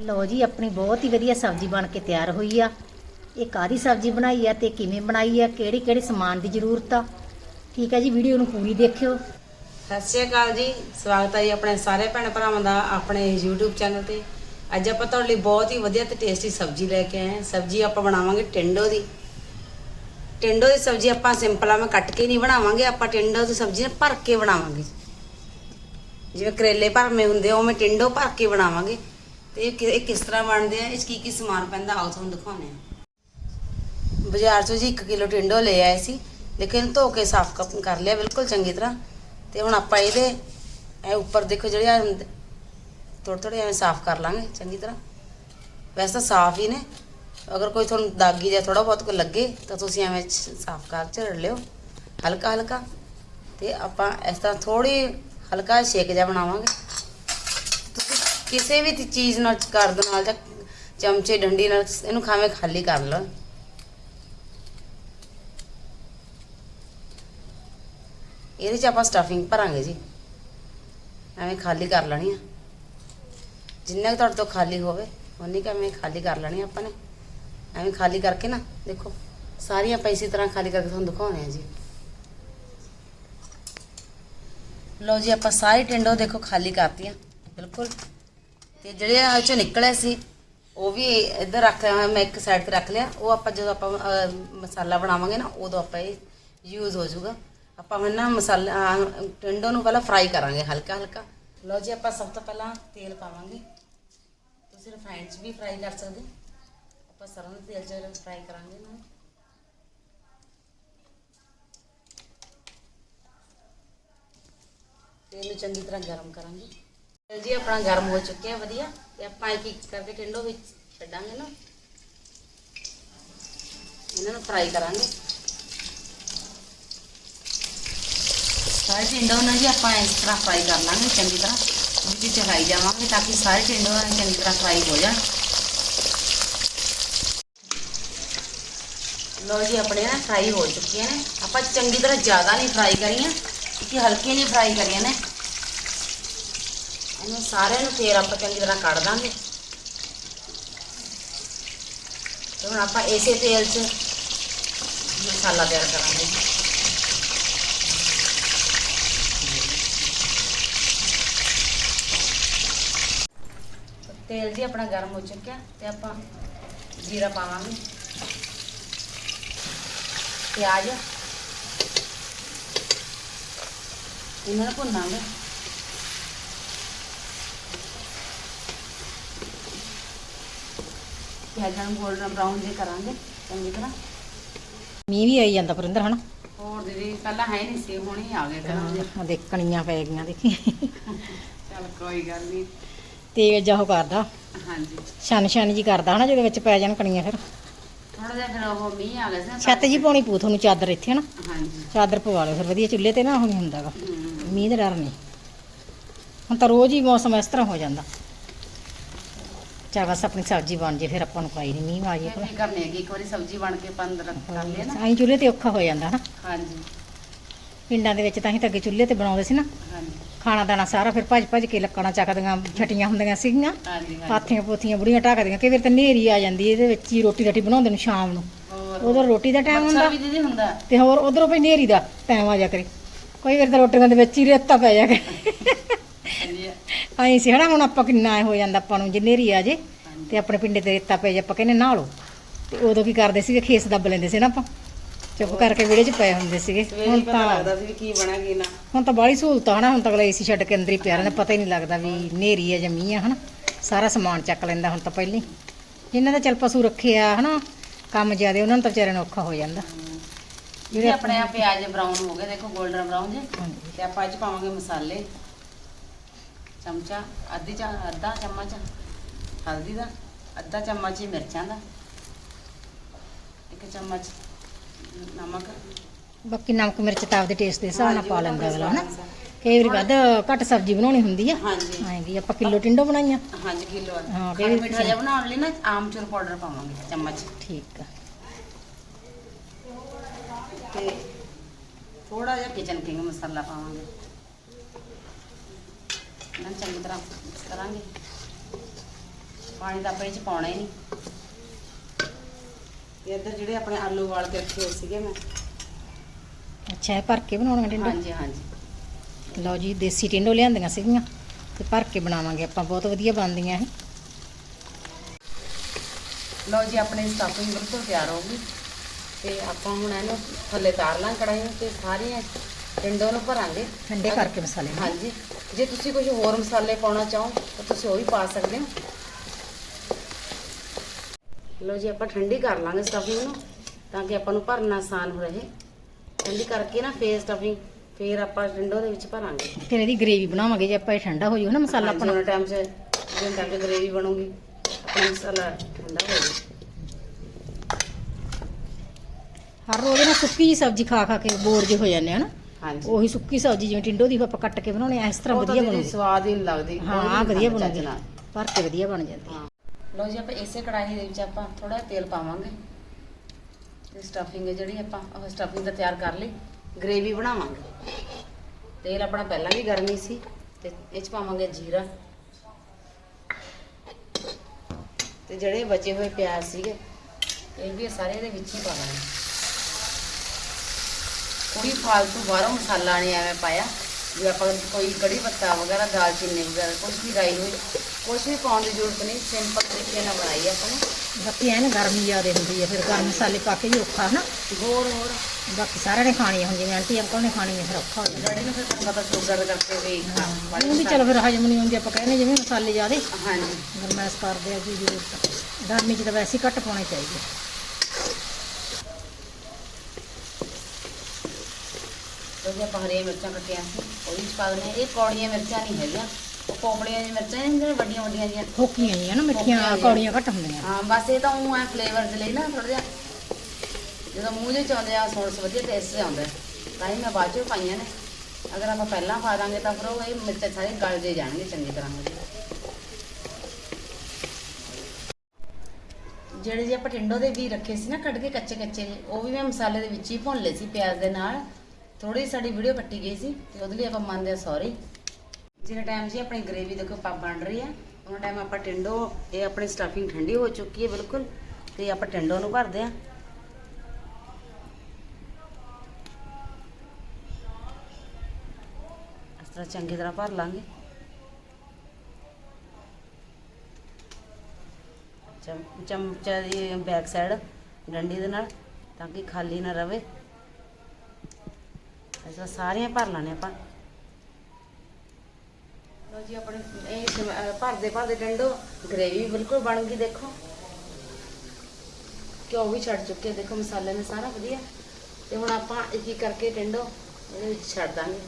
ਲਓ ਜੀ, ਆਪਣੀ ਬਹੁਤ ਹੀ ਵਧੀਆ ਸਬਜ਼ੀ ਬਣ ਕੇ ਤਿਆਰ ਹੋਈ ਆ। ਇਹ ਕਾਦੀ ਸਬਜ਼ੀ ਬਣਾਈ ਆ ਤੇ ਕਿਵੇਂ ਬਣਾਈ ਆ, ਕਿਹੜੇ ਕਿਹੜੇ ਸਮਾਨ ਦੀ ਜ਼ਰੂਰਤ ਆ। ਠੀਕ ਆ ਜੀ, ਵੀਡੀਓ ਨੂੰ ਪੂਰੀ ਦੇਖਿਓ। ਸਤਿ ਸ਼੍ਰੀ ਅਕਾਲ ਜੀ, ਸਵਾਗਤ ਹੈ ਜੀ ਆਪਣੇ ਸਾਰੇ ਭੈਣ ਭਰਾਵਾਂ ਦਾ ਆਪਣੇ YouTube ਚੈਨਲ ਤੇ। ਅੱਜ ਆਪਾਂ ਤੁਹਾਡੇ ਲਈ ਬਹੁਤ ਹੀ ਵਧੀਆ ਤੇ ਟੇਸਟੀ ਸਬਜ਼ੀ ਲੈ ਕੇ ਆਏ ਹਾਂ। ਸਬਜ਼ੀ ਆਪਾਂ ਬਣਾਵਾਂਗੇ ਟਿੰਡੋ ਦੀ। ਟਿੰਡੋ ਦੀ ਸਬਜ਼ੀ ਆਪਾਂ ਸਿੰਪਲ ਆ, ਮੈਂ ਕੱਟ ਕੇ ਨਹੀਂ ਬਣਾਵਾਂਗੇ, ਆਪਾਂ ਟਿੰਡੋ ਦੀ ਸਬਜ਼ੀ ਨਾ ਭਰ ਕੇ ਬਣਾਵਾਂਗੇ। ਜਿਵੇਂ ਕਰੇਲੇ ਭਰਮੇ ਹੁੰਦੇ ਆ, ਉਵੇਂ ਟਿੰਡੋ ਭਰ ਕੇ ਬਣਾਵਾਂਗੇ। ਤੇ ਇਹ ਕਿ- ਇਹ ਕਿਸ ਤਰ੍ਹਾਂ ਬਣਦੇ ਆ? ਇਸ ਕੀ ਕੀ ਸਮਾਨ ਪੈਂਦਾ? ਆਓ ਤੁਹਾਨੂੰ ਦਿਖਾਉਂਦੇ ਆ ਬਾਜ਼ਾਰ ਚੋਂ ਜੀ 1 ਕਿਲੋ ਟਿੰਡੋ ਲੈ ਆਏ ਸੀ। ਲੇਕਿਨ ਧੋ ਕੇ ਸਾਫ਼ ਕ- ਕਰ ਲਿਆ, ਬਿਲਕੁਲ ਚੰਗੀ ਤਰ੍ਹਾਂ। ਤੇ ਹੁਣ ਆਪਾਂ ਇਹਦੇ, ਇਹ ਉੱਪਰ ਦੇਖੋ ਜਿਹੜੇ ਆ ਥੋੜੇ ਥੋੜ੍ਹੇ ਐਵੇਂ ਸਾਫ਼ ਕਰ ਲਾਂਗੇ, ਚੰਗੀ ਤਰ੍ਹਾਂ। ਵੈਸੇ ਤਾਂ ਸਾਫ਼ ਹੀ ਨੇ। ਅਗਰ ਕੋਈ ਤੁਹਾਨੂੰ ਦਾਗੀ ਜਾਂ ਥੋੜਾ ਬਹੁਤ ਕੋਈ ਲੱਗੇ, ਤਾਂ ਤੁਸੀਂ ਐਵੇਂ ਚ- ਸਾਫ਼ ਕਰ ਝੜ ਲਿਓ। ਹਲਕਾ ਹਲਕਾ ਤੇ ਆਪਾਂ ਇਸ ਤਰ੍ਹਾਂ ਥੋੜੀ ਹਲਕਾ ਸ਼ੇਕ ਜਿਹਾ ਬਣਾਵਾਂਗੇ। ਕਿਸੇ ਵੀ ਚੀਜ਼ ਨਾਲ ਕਰ ਦੋ ਨਾਲ ਜਾਂ ਚਮਚੇ, ਡੰਡੀ ਨਾਲ ਇਹਨੂੰ ਖਾਵੇਂ ਖਾਲੀ ਕਰ ਲਓ। ਇਹਦੇ 'ਚ ਆਪਾਂ ਸਟਫਿੰਗ ਭਰਾਂਗੇ ਜੀ। ਐਵੇਂ ਖਾਲੀ ਕਰ ਲੈਣੀ ਆ। ਜਿੰਨਾ ਕੁ ਤੁਹਾਡੇ ਤੋਂ ਖਾਲੀ ਹੋਵੇ ਉਨੀ ਕੁ ਐਵੇਂ ਖਾਲੀ ਕਰ ਲੈਣੀ ਆਪਾਂ ਨੇ। ਐਵੇਂ ਖਾਲੀ ਕਰਕੇ ਨਾ, ਦੇਖੋ ਸਾਰੀਆਂ ਆਪਾਂ ਇਸੇ ਤਰ੍ਹਾਂ ਖਾਲੀ ਕਰਕੇ ਤੁਹਾਨੂੰ ਦਿਖਾਉਣੇ ਆ ਜੀ। ਲਓ ਜੀ, ਆਪਾਂ ਸਾਰੀ ਟਿੰਡੋ ਦੇਖੋ ਖਾਲੀ ਕਰਤੀਆਂ, ਬਿਲਕੁਲ। ਤੇ ਜਿਹੜੇ ਇਹ ਚੋਂ ਨਿਕਲੇ ਸੀ ਉਹ ਵੀ ਇੱਧਰ ਰੱਖ ਮੈਂ ਇੱਕ ਸਾਈਡ ਤੇ ਰੱਖ ਲਿਆ ਉਹ ਆਪਾਂ ਜਦੋਂ ਆਪਾਂ ਅਹ, ਮਸਾਲਾ ਬਣਾਵਾਂਗੇ ਨਾ ਉਦੋਂ ਆਪਾਂ ਇਹ ਯੂਜ਼ ਹੋ ਜਾਊਗਾ। ਆਪਾਂ ਹੁਣ ਨਾ ਮਸਾਲਾ ਅਹ, ਟਿੰਡੋ ਨੂੰ ਪਹਿਲਾਂ ਫਰਾਈ ਕਰਾਂਗੇ ਹਲਕਾ ਹਲਕਾ। ਲਓ ਜੀ ਆਪਾਂ ਸਭ ਤੋਂ ਪਹਿਲਾਂ ਤੇਲ ਪਾਵਾਂਗੇ। ਤੁਸੀਂ ਰਿਫਾਈਨਡ 'ਚ ਵੀ ਫਰਾਈ ਕਰ ਸਕਦੇ ਹੋ। ਆਪਾਂ ਸਰੋਂ ਦੇ ਤੇਲ 'ਚ ਫਰਾਈ ਕਰਾਂਗੇ ਨਾ। ਤੇਲ ਨੂੰ ਚੰਗੀ ਤਰ੍ਹਾਂ ਗਰਮ ਕਰਾਂਗੇ। ਜੀ, ਆਪਣਾ ਗਰਮ ਹੋ ਚੁੱਕਿਆ, ਵਧੀਆ। ਤੇ ਆਪਾਂ ਇੱਕ ਇੱਕ ਕਰਕੇ ਟਿੰਡੋ ਵਿੱਚ ਛੱਡਾਂਗੇ ਨਾ। ਇਹਨਾਂ ਨੂੰ ਫਰਾਈ ਕਰਾਂਗੇ। ਸਾਰੇ ਟਿੰਡੋ ਨੂੰ ਜੀ ਆਪਾਂ ਇਸ ਤਰ੍ਹਾਂ ਫਰਾਈ ਕਰ ਲਾਂਗੇ, ਚੰਗੀ ਤਰ੍ਹਾਂ। ਵਿੱਚ ਚਲਾਈ ਜਾਵਾਂਗੇ ਤਾਂ ਕਿ ਸਾਰੇ ਟਿੰਡੋ ਚੰਗੀ ਤਰ੍ਹਾਂ ਫਰਾਈ ਹੋ ਜਾਣ। ਲੋ ਜੀ, ਆਪਣੇ ਨਾ ਫਰਾਈ ਹੋ ਚੁੱਕੀਆਂ ਨੇ। ਆਪਾਂ ਚੰਗੀ ਤਰ੍ਹਾਂ ਜ਼ਿਆਦਾ ਨਹੀਂ ਫਰਾਈ ਕਰੀਆਂ ਕਿ ਹਲਕੀਆਂ ਨਹੀਂ ਫਰਾਈ ਕਰੀਆਂ ਨੇ। ਇਹਨੂੰ ਸਾਰਿਆਂ ਨੂੰ ਫੇਰ ਆਪਾਂ ਚੰਗੀ ਤਰ੍ਹਾਂ ਕੱਢ ਦਾਂਗੇ। ਤੇ ਹੁਣ ਆਪਾਂ ਇਸੇ ਤੇਲ 'ਚ ਮਸਾਲਾ ਤਿਆਰ ਕਰਾਂਗੇ। ਤੇਲ ਜੀ ਆਪਣਾ ਗਰਮ ਹੋ ਚੁੱਕਿਆ ਤੇ ਆਪਾਂ ਜੀਰਾ ਪਾਵਾਂਗੇ। ਪਿਆਜ਼। ਇਹਨਾਂ ਨੂੰ ਭੁੰਨਾਂਗੇ। ਪਿਆਜ਼ਾਂ ਨੂੰ ਗੋਲਡਨ ਬਰਾਊਨ ਜੇ ਕਰਾਂਗੇ ਚੰਗੀ ਤਰ੍ਹਾਂ। ਮੀਂਹ ਵੀ ਆਈ ਜਾਂਦਾ ਪਰਿੰਦਰ ਹਨਾ? ਹੋਰ ਦੀਦੀ ਪਹਿਲਾਂ ਹੈ ਨਹੀਂ ਸੀ ਹੁਣ ਹੀ ਆ ਗਏ ਕਰਾਂਗੇ ਹਾਂ ਦੇਖਣੀਆਂ ਪੈ ਗਈਆਂ ਦੇਖੀ। ਚਲ ਕੋਈ ਗੱਲ ਨਹੀਂ। ਤੇਲ ਜਾ ਉਹ ਕਰਦਾ। ਹਾਂਜੀ। ਛਨ ਛਨ ਜੀ ਕਰਦਾ ਹਨਾ ਜਿਹਦੇ ਵਿੱਚ ਪੈ ਜਾਣ ਕਣੀਆਂ ਫਿਰ। ਥੋੜਾ ਜਿਹਾ ਫਿਰ ਉਹ ਮੀਂਹ ਆ ਗਿਆ ਸੀ ਨਾ ਛੱਤ ਜੀ ਪਾਉਣੀ ਪੂ ਤੁਹਾਨੂੰ ਚਾਦਰ ਇੱਥੇ ਹਨਾ? ਹਾਂਜੀ। ਚਾਦਰ ਪਵਾ ਲਓ ਫਿਰ ਵਧੀਆ ਚੁੱਲ੍ਹੇ ਤੇ ਨਾ ਉਹ ਨਹੀਂ ਹੁੰਦਾਗਾ। ਹਮ, ਮੀਂਹ ਦਾ ਡਰ ਨਹੀਂ। ਹੁਣ ਤਾਂ ਰੋਜ਼ ਹੀ ਮੌਸਮ ਇਸ ਤਰ੍ਹਾਂ ਹੋ ਜਾਂਦਾ। ਚਾ ਬਸ ਆਪਣੀ ਸਬਜ਼ੀ ਬਣ ਜੇ ਫਿਰ ਆਪਾਂ ਨੂੰ ਕੋਈ ਨਹੀਂ ਮੀਂਹ ਆ ਜੇ ਕੀ ਕਰਨੀ ਹੈਗੀ? ਇੱਕ ਵਾਰੀ ਸਬਜ਼ੀ ਬਣ ਕੇ ਪੰਦ ਰੱਖ ਕਰ ਲਿਆ ਨਾ। ਆਈ ਚੁੱਲ੍ਹੇ ਤੇ ਔਖਾ ਹੋ ਜਾਂਦਾ ਹਨਾ। ਹਾਂਜੀ। ਪਿੰਡਾਂ ਦੇ ਵਿੱਚ ਤਾਂ ਅਸੀਂ ਤਾਂ ਅੱਗੇ ਚੁੱਲ੍ਹੇ ਤੇ ਬਣਾਉਂਦੇ ਸੀ ਨਾ। ਹਾਂਜੀ। ਖਾਣਾ ਦਾਣਾ ਸਾਰਾ ਫਿਰ ਭੱਜ ਭੱਜ ਕੇ ਲੱਕੜਾਂ ਚੱਕਦੀਆਂ ਛਟੀਆਂ ਹੁੰਦੀਆਂ ਸੀਗੀਆਂ। ਹਾਂਜੀ ਹਾਂਜੀ। ਪਾਥੀਆਂ ਪੋਥੀਆਂ ਬੁੜੀਆਂ ਢੱਕਦੀਆਂ ਕਈ ਵਾਰ ਤਾਂ ਨੇਰੀ ਆ ਜਾਂਦੀ ਇਹਦੇ ਵਿੱਚ ਹੀ ਰੋਟੀ ਰਾਟੀ ਬਣਾਉਂਦੇ ਨੂੰ ਸ਼ਾਮ ਨੂੰ। ਹੋਰ। ਉਦੋਂ ਰੋਟੀ ਦਾ ਟਾਈਮ ਮੱਛਰ ਹੁੰਦਾ ਵੀ ਦੀਦੀ ਹੁੰਦਾ। ਤੇ ਹੋਰ ਉਧਰੋਂ ਵੀ ਨੇਰੀ ਦਾ ਟਾਈਮ ਆ ਜਾ ਕਰੇ। ਕਈ ਵਾਰ ਤਾਂ ਰੋਟੀਆਂ ਦੇ ਵਿੱਚ ਹੀ ਰੇਤਾ ਪੈ ਜਾ ਕਰੇ। ਐਂ ਸੀ ਹਨਾ ਹੁਣ ਆਪਾਂ ਕਿੰਨਾ ਹੋ ਜਾਂਦਾ ਆਪਾਂ ਨੂੰ ਜੇ ਨੇਰੀ ਆ ਜੇ ਤੇ ਆਪਣੇ ਪਿੰਡੇ ਤੇ ਰੇਤਾ ਪੈ ਜਾ ਆਪਾਂ ਕਹਿੰਦੇ ਲਓ। ਤੇ ਉਦੋਂ ਕੀ ਕਰਦੇ ਸੀਗੇ ਖੇਸ ਦੱਬ ਲੈਂਦੇ ਸੀ ਨਾ ਆਪਾਂ ਚੁੱਪ ਕਰਕੇ ਵਿਹੜੇ 'ਚ ਪਏ ਹੁੰਦੇ ਸੀਗੇ। ਹੁਣ ਤਾਂ ਲੱਗਦਾ ਸੀ ਵੀ ਕੀ ਬਣਾ ਕੀ ਨਾ। ਹੁਣ ਤਾਂ ਬਾਹਲੀ ਸਹੂਲਤ ਹਨਾ ਹੁਣ ਤਾਂ ਅਗਲਾ ਏਸੀ ਛੱਡ ਕੇ ਅੰਦਰ ਹੀ ਪਿਆ ਰਹਿੰਦਾ ਪਤਾ ਹੀ ਨਹੀਂ ਲੱਗਦਾ ਵੀ ਨੇਰੀ ਆ ਜਾਂ ਮੀਂਹ ਆ ਹਨਾ। ਸਾਰਾ ਸਮਾਨ ਚੱਕ ਲੈਂਦਾ ਹੁਣ ਤਾਂ ਪਹਿਲਾਂ ਜਿਨ੍ਹਾਂ ਦਾ ਚੱਲ ਪਸ਼ੂ ਰੱਖੇ ਆ ਹਨਾ ਕੰਮ ਜ਼ਿਆਦੇ ਉਹਨਾਂ ਨੂੰ ਤਾਂ ਵਿਚਾਰਿਆਂ ਨੂੰ ਔਖਾ ਹੋ ਜਾਂਦਾ। ਜਿਹੜੇ ਆਪਣੇ ਆ ਪਿਆਜ਼ ਬਰਾਊਨ ਹੋ ਗਏ ਦੇਖੋ 골ਡਨ ਬਰਾਊਨ ਜੇ। ਤੇ ਆਪਾਂ ਇਹ ਚ ਪਾਵਾਂਗੇ ਮਸਾਲੇ। ਚਮਚਾ ਅੱਧੀ ਚਾ ਅੱਧਾ ਚਮਚ ਹਲਦੀ ਦਾ ਅੱਧਾ ਚਮਚ ਹੀ ਮਿਰਚਾਂ ਦਾ ਇੱਕ ਚਮਚ ਨਮਕ। ਬਾਕੀ ਨਮਕ ਮਿਰਚ ਤਾਂ ਆਪਦੇ ਟੇਸਟ ਦੇ ਹਿਸਾਬ ਨਾਲ ਪਾ ਲੈਂਦਾ ਅਗਲਾ ਹਨਾ। ਕਈ ਵਾਰੀ ਵੱਧ ਘੱਟ ਸਬਜ਼ੀ ਬਣਾਉਣੀ ਹੁੰਦੀ ਆ। ਹਾਂਜੀ। ਹਾਂਜੀ ਆਪਾਂ ਕਿਲੋ ਟਿੰਡੋ ਬਣਾਈਆਂ। ਹਾਂਜੀ ਕਿਲੋ ਹਾਂ, ਖੰਡ ਕਿਹੜੀ ਮਿੱਠਾ ਜਿਹਾ ਬਣਾਉਣ ਲਈ ਨਾ ਆਮਚੂਰ ਪਾਊਡਰ ਪਾਵਾਂਗੇ ਚਮਚ। ਠੀਕ ਆ। ਤੇ ਥੋੜਾ ਜਿਹਾ ਕਿਚਨ ਕਿੰਗ ਮਸਾਲਾ ਪਾਵਾਂਗੇ। ਇਹਨਾਂ ਨੂੰ ਚੰਗੀ ਤਰ੍ਹਾਂ ਮਿਕਸ ਕਰਾਂਗੇ। ਪਾਣੀ ਤਾਂ ਆਪਾਂ ਇਹ ਚ ਪਾਉਣਾ ਹੀ ਨਹੀਂ। ਇੱਧਰ ਜਿਹੜੇ ਆਪਣੇ ਆਲੂ ਵਾਲ ਕੇ ਰੱਖੇ ਹੋਏ ਸੀਗੇ ਮੈਂ। ਅੱਛਾ ਇਹ ਭਰ ਕੇ ਬਣਾਉਣੀਆਂ ਟਿੰਡੋ? ਹਾਂਜੀ ਹਾਂਜੀ। ਲਓ ਜੀ ਦੇਸੀ ਟਿੰਡੋ ਲਿਆਂਦੀਆਂ ਸੀਗੀਆਂ ਤੇ ਭਰ ਕੇ ਬਣਾਵਾਂਗੇ ਆਪਾਂ ਬਹੁਤ ਵਧੀਆ ਬਣਦੀਆਂ ਇਹ। ਲਓ ਜੀ ਆਪਣੀ ਸਟਫਿੰਗ ਬਿਲਕੁਲ ਤਿਆਰ ਹੋ ਗਈ। ਤੇ ਆਪਾਂ ਹੁਣ ਇਹਨੂੰ ਥੱਲੇ ਤਾਰ ਲਾਂ ਕੜਾਈ ਤੇ ਸਾਰੀਆਂ ਟਿੰਡੋ ਨੂੰ ਭਰਾਂਗੇ। ਠੰਡੇ ਕਰਕੇ ਮਸਾਲੇ। ਨੂੰ। ਹਾਂਜੀ। ਜੇ ਤੁਸੀਂ ਕੁਝ ਹੋਰ ਮਸਾਲੇ ਪਾਉਣਾ ਚਾਹੋ ਤਾਂ ਤੁਸੀਂ ਉਹ ਵੀ ਪਾ ਸਕਦੇ ਹੋ। ਲਓ ਜੀ ਆਪਾਂ ਠੰਡੀ ਕਰ ਲਾਂਗੇ ਸਟਫਿੰਗ ਨੂੰ ਤਾਂ ਕਿ ਆਪਾਂ ਨੂੰ ਭਰਨਾ ਆਸਾਨ ਹੋ ਰਹੇ। ਠੰਡੀ ਕਰਕੇ ਨਾ ਫੇਰ ਸਟਫਿੰਗ ਫੇਰ ਆਪਾਂ ਟਿੰਡੋ ਦੇ ਵਿੱਚ ਭਰਾਂਗੇ। ਫਿਰ ਇਹਦੀ ਗ੍ਰੇਵੀ ਬਣਾਵਾਂਗੇ ਜੇ ਆਪਾਂ ਇਹ ਠੰਡਾ ਹੋ ਜਾਊ ਨਾ ਮਸਾਲਾ ਹਾਂਜੀ, ਆਪਣਾ। ਉਹਨਾਂ ਟਾਈਮ 'ਚ ਜਿੰਨ ਟਾਈਮ 'ਚ ਗ੍ਰੇਵੀ ਬਣੂਗੀ ਆਪਣਾ ਮਸਾਲਾ ਠੰਡਾ ਹੋ ਜਾਊ। ਹਰ ਰੋਜ਼ ਨਾ ਸੁੱਕੀ ਜੀ ਸਬਜ਼ੀ ਖਾ ਖਾ ਕੇ ਬੋਰ ਜੇ ਹੋ ਜਾਂਦੇ ਆ ਨਾ। ਹਾਂਜੀ। ਉਹੀ ਸੁੱਕੀ ਸਬਜ਼ੀ ਜਿਵੇਂ ਟਿੰਡੋ ਦੀ ਆਪਾਂ ਕੱਟ ਕੇ ਬਣਾਉਣੇ ਆ ਇਸ ਤਰ੍ਹਾਂ ਵਧੀਆ ਬਣੂਗੀ। ਸਵਾਦ ਹੀ ਨਹੀਂ ਲੱਗਦੀ ਹਾਂ ਕੋਈ ਆ ਨਹੀਂ ਵਧੀਆ ਨਾਲ। ਭਰ ਕੇ ਵਧੀਆ ਬਣ ਜਾਂਦੀ ਹਾਂ। ਲਓ ਜੀ ਆਪਾਂ ਇਸੇ ਕੜਾਹੀ ਦੇ ਵਿੱਚ ਆਪਾਂ ਥੋੜਾ ਤੇਲ ਪਾਵਾਂਗੇ। ਤੇ ਸਟਫਿੰਗ ਜਿਹੜੀ ਆਪਾਂ ਉਹ ਸਟਫਿੰਗ ਤਾਂ ਤਿਆਰ ਕਰ ਲਈ। ਗ੍ਰੇਵੀ ਬਣਾਵਾਂਗੇ। ਤੇਲ ਆਪਣਾ ਪਹਿਲਾਂ ਵੀ ਗਰਮ ਹੀ ਸੀ ਤੇ ਇਹ ਚ ਪਾਵਾਂਗੇ ਜੀਰਾ। ਤੇ ਜਿਹੜੇ ਬਚੇ ਹੋਏ ਪਿਆਜ਼ ਸੀਗੇ ਇਹ ਵੀ ਸਾਰੇ ਇਹਦੇ ਵਿੱਚ ਹੀ ਪਾ ਲਾਂਗੇ ਕੋਈ ਫਾਲਤੂ ਬਾਹਰੋਂ ਮਸਾਲਾ ਨਹੀਂ ਐਵੇਂ ਪਾਇਆ। ਵੀ ਆਪਾਂ ਕੋਈ ਕੜੀ ਪੱਤਾ ਵਗੈਰਾ ਦਾਲਚੀਨੀ ਵਗੈਰਾ ਕੁਝ ਵੀ ਰਾਈ ਹੋਈ ਕੁਝ ਵੀ ਪਾਉਣ ਦੀ ਜ਼ਰੂਰਤ ਨਹੀਂ ਸਿੰਪਲ ਤਰੀਕੇ ਨਾਲ ਬਣਾਈ ਆਪਾਂ ਨੇ। ਬਾਕੀ ਐਨ ਗਰਮੀ ਜ਼ਿਆਦੇ ਹੁੰਦੀ ਹੈ ਫਿਰ ਗਰਮ ਮਸਾਲੇ ਪਾ ਕੇ ਵੀ ਔਖਾ ਨਾ। ਹੋਰ ਹੋਰ। ਬਾਕੀ ਸਾਰਿਆਂ ਨੇ ਖਾਣੀਆਂ ਹੁਣ ਜਿਵੇਂ ਆਂਟੀ ਅੰਕਲ ਨੇ ਖਾਣੀਆਂ ਫਿਰ ਔਖਾ ਹੋ ਜਾਂਦਾ। ਡੈਡੀ ਨੂੰ ਫਿਰ ਤੁਹਾਨੂੰ ਪਤਾ ਸ਼ੂਗਰ ਕਰਕੇ ਵੀ ਉਹ ਵੀ ਚਲੋ ਫਿਰ ਹਜਮ ਨਹੀਂ ਹੁੰਦੀ ਆਪਾਂ ਕਹਿੰਦੇ ਜਿਵੇਂ ਮਸਾਲੇ ਜ਼ਿਆਦੇ। ਹਾਂਜੀ। ਗਰਮੈਸ਼ ਕਰਦੇ ਆ ਕੀ ਜ਼ਰੂਰਤ ਗਰਮੀ 'ਚ ਤਾਂ ਵੈਸੇ ਹੀ ਘੱਟ ਪਾਉਣੇ ਚਾਹੀਦੇ। ਤੇ ਜੇ ਆਪਾਂ ਹਰੀਆਂ ਮਿਰਚਾਂ ਕੱਟੀਆਂ ਸੀ ਉਹ ਵੀ ਪਾ ਦਿੰਦੇ ਹਾਂ। ਇਹ ਕੌੜੀਆਂ ਮਿਰਚਾਂ ਨਹੀਂ ਹੈਗੀਆਂ ਉਹ ਕੋਪੜੀਆਂ ਜਿਹੀਆਂ ਮਿਰਚਾਂ ਨਹੀਂ ਜਿਹੜੀਆਂ ਵੱਡੀਆਂ ਵੱਡੀਆਂ ਜੀਆਂ ਫੋਕੀਆਂ ਜੀਆਂ ਨਾ ਮਿੱਠੀਆਂ ਕੌੜੀਆਂ ਘੱਟ ਹੁੰਦੀਆਂ। ਹਾਂ ਬਸ ਇਹ ਤਾਂ ਉਹ ਐ ਫਲੇਵਰ ਦੇ ਲਈ ਨਾ ਥੋੜਾ ਜਿਹਾ। ਜਦੋਂ ਮੂੰਹ ਦੇ ਚ ਆਉਂਦੇ ਆ ਸੌਸ ਵਧੀਆ ਟੇਸਟ ਆਉਂਦਾ। ਹੈ। ਤਾਂ ਹੀ ਮੈਂ ਬਾਅਦ ਚੋਂ ਪਾਈਆਂ ਨੇ। ਅਗਰ ਆਪਾਂ ਪਹਿਲਾਂ ਪਾ ਦਾਂਗੇ ਤਾਂ ਫਿਰ ਉਹ ਇਹ ਮਿਰਚਾਂ ਸਾਰੇ ਗਲ ਜੇ ਜਾਣਗੇ ਚੰਗੀ ਤਰ੍ਹਾਂ ਜਿਹੜੇ ਜੇ ਆਪਾਂ ਟਿੰਡੋ ਦੇ ਵੀ ਰੱਖੇ ਸੀ ਨਾ ਕੱਢ ਕੇ ਕੱਚੇ ਕੱਚੇ ਜਿਹੇ, ਉਹ ਵੀ ਮੈਂ ਮਸਾਲੇ ਦੇ ਵਿੱਚ ਹੀ ਭੁੰਨ ਲਏ ਸੀ ਪਿਆਜ਼ ਦੇ ਨਾਲ। ਥੋੜੀ ਸਾਡੀ ਵੀਡੀਓ ਕੱਟੀ ਗਈ ਸੀ ਤੇ ਉਹਦੇ ਲਈ ਆਪਾਂ ਮੰਨਦੇ ਆ ਸੌਰੀ ਜਿਹੜਾ ਟਾਈਮ ਜੀ ਆਪਣੀ ਗ੍ਰੇਵੀ ਦੇਖੋ ਪਾ ਬਣ ਰਹੀ ਹੈ। ਉਹਨਾਂ ਟਾਈਮ ਆਪਾਂ ਟਿੰਡੋ, ਇਹ ਆਪਣੀ ਸਟਫਿੰਗ ਠੰਡੀ ਹੋ ਚੁੱਕੀ ਹੈ ਬਿਲਕੁਲ। ਤੇ ਆਪਾਂ ਟਿੰਡੋ ਨੂੰ ਭਰਦੇ ਆ ਇਸ ਤਰ੍ਹਾਂ ਚੰਗੀ ਤਰ੍ਹਾਂ ਭਰ ਲਾਂਗੇ। ਚਮ- ਚਮਚਾ ਦੀ ਬੈਕ ਸਾਈਡ ਡੰਡੀ ਦੇ ਨਾਲ, ਤਾਂ ਕਿ ਖਾਲੀ ਨਾ ਰਵੇ। ਸਾਰੀਆਂ ਭਰ ਲਾਣੇ ਆਪਾਂ। ਲਓ ਜੀ ਆਪਣੇ ਇਹ ਸਿਮ- ਅਹ ਭਰਦੇ ਭਰਦੇ ਡੰਡੋ ਗ੍ਰੇਵੀ ਬਿਲਕੁਲ ਬਣ ਗਈ ਦੇਖੋ। ਘਿਓ ਵੀ ਛੱਡ ਚੁੱਕੇ ਦੇਖੋ ਮਸਾਲੇ ਨੇ ਸਾਰਾ ਵਧੀਆ। ਤੇ ਹੁਣ ਆਪਾਂ ਇੱਕ ਇੱਕ ਕਰਕੇ ਟਿੰਡੋ ਇਹਦੇ ਵਿੱਚ ਛੱਡ ਦਾਂਗੇ।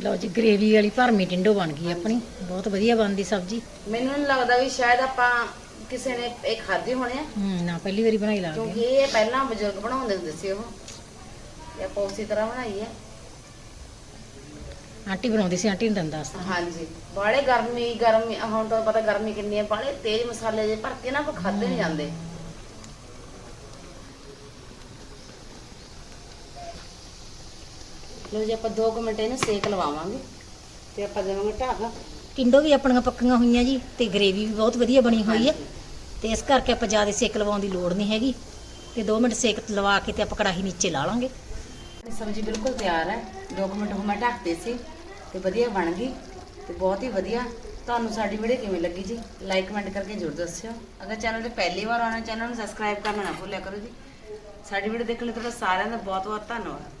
ਲਓ ਜੀ ਗ੍ਰੇਵੀ ਵਾਲੀ ਭਰਮੀ ਟਿੰਡੋ ਬਣ ਗਈ ਆਪਣੀ। ਬਹੁਤ ਵਧੀਆ ਬਣਦੀ ਸਬਜ਼ੀ। ਮੈਨੂੰ ਨਹੀਂ ਲੱਗਦਾ ਵੀ ਸ਼ਾਇਦ ਆਪਾਂ ਕਿਸੇ ਨੇ ਇਹ ਖਾਧੇ ਹੋਣੇ ਆ। ਹੂੰ ਨਾ ਪਹਿਲੀ ਵਾਰੀ ਬਣਾਈ ਲੱਗਦੀ ਕਿਉਂਕਿ ਇਹ ਪਹਿਲਾਂ ਬਜ਼ੁਰਗ ਬਣਾਉਂਦੇ ਹੁੰਦੇ ਸੀ ਉਹ। ਤੇ ਆਪਾਂ ਉਸੇ ਤਰ੍ਹਾਂ ਬਣਾਈ ਹੈ ਆਂਟੀ ਬਣਾਉਂਦੀ ਸੀ ਆਂਟੀ ਨੂੰ ਦੰਦਾ ਸੀ ਹਾਂਜੀ। ਬਾਲੇ ਗਰਮੀ ਗਰਮੀ ਹੁਣ ਤੁਹਾਨੂੰ ਪਤਾ ਗਰਮੀ ਕਿੰਨੀ ਹੈ ਬਾਲੇ ਤੇਜ਼ ਮਸਾਲੇ ਜੇ ਭਰ ਕੇ ਨਾ ਆਪਾਂ ਖਾਦੇ ਨਹੀਂ ਜਾਂਦੇ। ਲੋ ਜੀ ਆਪਾਂ 2 ਮਿੰਟ ਇਹਨੂੰ ਸੇਕ ਲਵਾਵਾਂਗੇ ਤੇ ਆਪਾਂ ਦੇਵਾਂਗੇ ਢੱਕ ਟਿੰਡੋ ਵੀ ਆਪਣੀਆਂ ਪੱਕੀਆਂ ਹੋਈਆਂ ਜੀ ਤੇ ਗ੍ਰੇਵੀ ਵੀ ਬਹੁਤ ਵਧੀਆ ਬਣੀ ਹੋਈ ਹੈ ਤੇ ਇਸ ਕਰਕੇ ਆਪਾਂ ਜ਼ਿਆਦਾ ਸੇਕ ਲਵਾਉਣ ਦੀ ਲੋੜ ਨਹੀਂ ਹੈਗੀ। ਤੇ 2 ਮਿੰਟ ਸੇਕ ਲਵਾ ਕੇ ਤੇ ਆਪਾਂ ਕੜਾਹੀ ਨੀਚੇ ਲਾ ਲਾਂਗੇ। ਸਬਜ਼ੀ ਬਿਲਕੁਲ ਤਿਆਰ ਹੈ। 2 ਮਿੰਟ ਹੋ ਮੈਂ ਢੱਕਦੇ ਸੀ ਤੇ ਵਧੀਆ ਬਣ ਗਈ ਤੇ ਬਹੁਤ ਹੀ ਵਧੀਆ। ਤੁਹਾਨੂੰ ਸਾਡੀ ਵੀਡੀਓ ਕਿਵੇਂ ਲੱਗੀ ਜੀ? ਲਾਈਕ ਕਮੈਂਟ ਕਰਕੇ ਜ਼ਰੂਰ ਦੱਸਿਓ। ਅਗਰ ਚੈਨਲ ਤੇ ਪਹਿਲੀ ਵਾਰ ਆਉਣਾ ਚੈਨਲ ਨੂੰ ਸਬਸਕ੍ਰਾਈਬ ਕਰਨਾ ਨਾ ਭੁੱਲਿਆ ਕਰੋ ਜੀ। ਸਾਡੀ ਵੀਡੀਓ ਦੇਖਣ ਲਈ ਤੁਹਾਡਾ ਸਾਰਿਆਂ ਦਾ ਬਹੁਤ ਬਹੁਤ ਧੰਨਵਾਦ।